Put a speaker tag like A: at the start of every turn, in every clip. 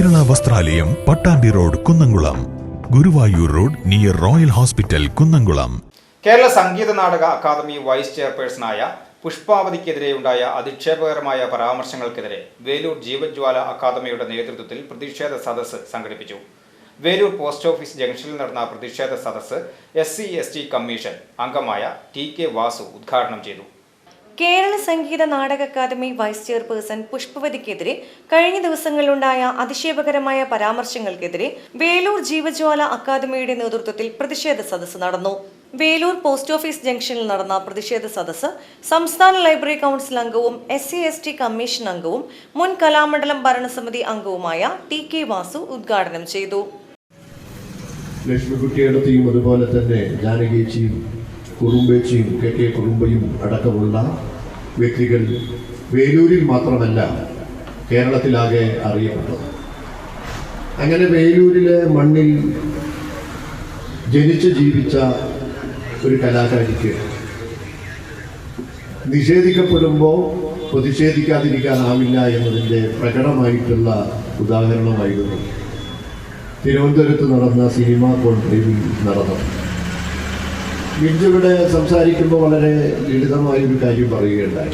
A: വസ്ത്രാലയം Pattambi road Kunnamkulam. Guruvayur road near royal hospital Kunnamkulam.
B: Kerala Sangeetha Nataka academy vice ചെയർപേഴ്സണായ പുഷ്പാവതിക്കെതിരെയുണ്ടായ അധിക്ഷേപകരമായ പരാമർശങ്ങൾക്കെതിരെ വേലൂർ ജീവജ്വാല അക്കാദമിയുടെ നേതൃത്വത്തിൽ പ്രതിഷേധ സദസ്സ് സംഘടിപ്പിച്ചു. വേലൂർ പോസ്റ്റ് ഓഫീസ് ജംഗ്ഷനിൽ നടന്ന പ്രതിഷേധ സദസ്സ് എസ് സി കമ്മീഷൻ അംഗമായ ടി കെ വാസു ഉദ്ഘാടനം ചെയ്തു.
C: Kerala Sangeetha Nataka academy vice chairperson പുഷ്പവതിക്കെതിരെ കഴിഞ്ഞ ദിവസങ്ങളിലുണ്ടായ അതിശയപകരമായ പരാമർശങ്ങൾക്കെതിരെ വേലൂർ ജീവജ്വാല അക്കാദമിയുടെ നേതൃത്വത്തിൽ പ്രതിഷേധ സദസ്സ് നടന്നു. വേലൂർ പോസ്റ്റ് ഓഫീസ് ജംഗ്ഷനിൽ നടന്ന പ്രതിഷേധ സദസ്സ് സംസ്ഥാന ലൈബ്രറി കൗൺസിൽ അംഗവും S C S T commission അംഗവും മുൻ കലാമണ്ഡലം ഭരണസമിതി അംഗവുമായ ടി കെ വാസു ഉദ്ഘാടനം ചെയ്തു.
D: ലക്ഷ്മിക്കുട്ടിയടത്തെയും അതുപോലെ തന്നെ ജാനകേച്ചിയും കുറുമ്പേച്ചിയും കെ കെ കുറുമ്പയും അടക്കമുള്ള വ്യക്തികൾ വേലൂരിൽ മാത്രമല്ല കേരളത്തിലാകെ അറിയപ്പെട്ടത്. അങ്ങനെ വേലൂരിലെ മണ്ണിൽ ജനിച്ച് ജീവിച്ച ഒരു കലാകാരിക്ക് നിഷേധിക്കപ്പെടുമ്പോൾ പ്രതിഷേധിക്കാതിരിക്കാനാവില്ല എന്നതിന്റെ പ്രകടമായിട്ടുള്ള ഉദാഹരണമായിരുന്നു. തിരുവനന്തപുരത്ത് നടന്ന സിനിമാ കോൺക്ലേവിൽ നടന്നത്. ബിഞ്ചിവിടെ സംസാരിക്കുമ്പോൾ വളരെ ലളിതമായൊരു കാര്യം പറയുകയുണ്ടായി.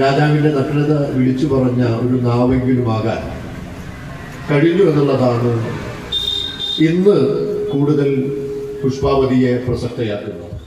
D: രാജാവിന്റെ നഗ്നത വിളിച്ചു പറഞ്ഞ ഒരു നാവെങ്കിലുമാകാൻ കഴിഞ്ഞു എന്നുള്ളതാണ് ഇന്ന് കൂടുതൽ പുഷ്പാവതിയെ പ്രസക്തയാക്കുന്നത്.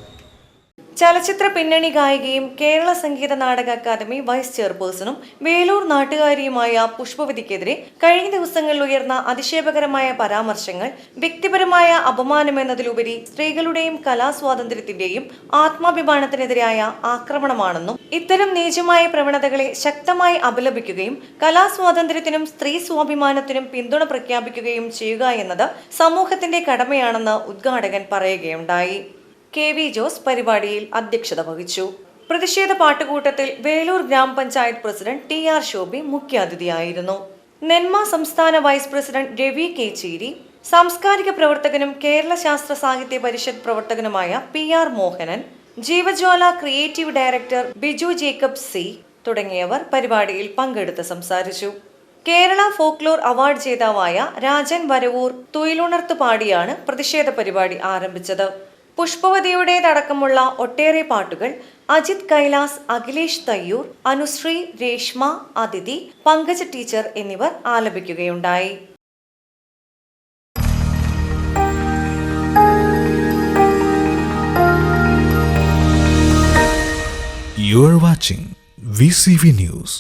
C: ചലച്ചിത്ര പിന്നണി ഗായികയും കേരള സംഗീത നാടക അക്കാദമി വൈസ് ചെയർപേഴ്സണും വേലൂർ നാട്ടുകാരിയുമായ പുഷ്പവതിക്കെതിരെ കഴിഞ്ഞ ദിവസങ്ങളിൽ ഉയർന്ന അതിശയപകരമായ പരാമർശങ്ങൾ വ്യക്തിപരമായ അപമാനമെന്നതിലുപരി സ്ത്രീകളുടെയും കലാസ്വാതന്ത്ര്യത്തിന്റെയും ആത്മാഭിമാനത്തിനെതിരായ ആക്രമണമാണെന്നും ഇത്തരം നീചമായ പ്രവണതകളെ ശക്തമായി അപലപിക്കുകയും കലാസ്വാതന്ത്ര്യത്തിനും സ്ത്രീ സ്വാഭിമാനത്തിനും പിന്തുണ പ്രഖ്യാപിക്കുകയും ചെയ്യുക എന്നത് സമൂഹത്തിന്റെ കടമയാണെന്ന് ഉദ്ഘാടകൻ പറയുകയുണ്ടായി. കെ വി ജോസ് പരിപാടിയിൽ അധ്യക്ഷത വഹിച്ചു. പ്രതിഷേധ പാട്ടുകൂട്ടത്തിൽ വേലൂർ ഗ്രാമപഞ്ചായത്ത് പ്രസിഡന്റ് ടി ആർ ശോഭി മുഖ്യാതിഥിയായിരുന്നു. നെന്മ സംസ്ഥാന വൈസ് പ്രസിഡന്റ് രവി കെ ചേരി സാംസ്കാരിക പ്രവർത്തകനും കേരള ശാസ്ത്ര സാഹിത്യ പരിഷത്ത് പ്രവർത്തകനുമായ P R Mohanan Jeevajwala creative director Biju Jacob C തുടങ്ങിയവർ പരിപാടിയിൽ പങ്കെടുത്ത് സംസാരിച്ചു. കേരള ഫോക്ലോർ അവാർഡ് ജേതാവായ രാജൻ വരവൂർ തുയിലുണർത്ത് പാടിയാണ് പ്രതിഷേധ പരിപാടി ആരംഭിച്ചത്. പുഷ്പവതിയുടേതടക്കമുള്ള ഒട്ടേറെ പാട്ടുകൾ അജിത് കൈലാസ് അഖിലേഷ് തയ്യൂർ അനുശ്രീ രേഷ്മ അതിഥി പങ്കജ ടീച്ചർ എന്നിവർ ആലപിക്കുകയുണ്ടായി
A: You are watching VCV News.